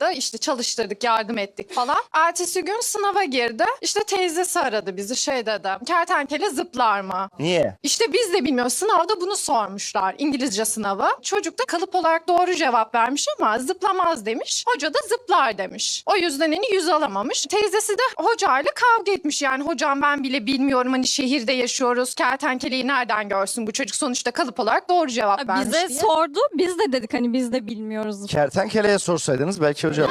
da işte çalıştırdık, yardım ettik falan. Ertesi gün sınava girdi. İşte teyzesi aradı bizi şey dedi. Kertenkele zıplar mı? Niye? İşte biz de bilmiyoruz. Sınavda bunu sormuşlar. İngilizce sınavı. Çocuk da kalıp olarak doğru cevap vermiş ama zıplamaz demiş. Hoca da zıplar demiş. O yüzden hani yüz alamamış. Teyzesi de hocayla kavga etmiş. Yani hocam ben bile bilmiyorum hani şehirde yaşıyoruz. Kertenkeleyi nereden görsün bu çocuk? Sonuçta kalıp olarak doğru cevap vermiş Bize diye. sordu. Biz de dedik hani biz de bilmiyoruz. Kertenkeleye sorsaydınız belki verirdi.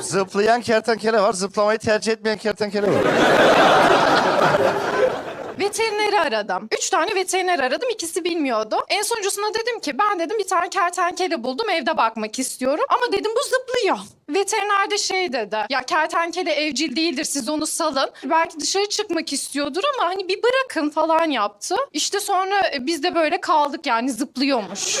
Zıplayan kertenkele var, zıplamayı tercih etmeyen kertenkele var. Veterineri aradım. Üç tane veteriner aradım. ikisi bilmiyordu. En sonuncusuna dedim ki ben dedim bir tane kertenkele buldum evde bakmak istiyorum. Ama dedim bu zıplıyor. Veteriner de şey dedi. Ya kertenkele evcil değildir siz onu salın. Belki dışarı çıkmak istiyordur ama hani bir bırakın falan yaptı. İşte sonra e, biz de böyle kaldık yani zıplıyormuş.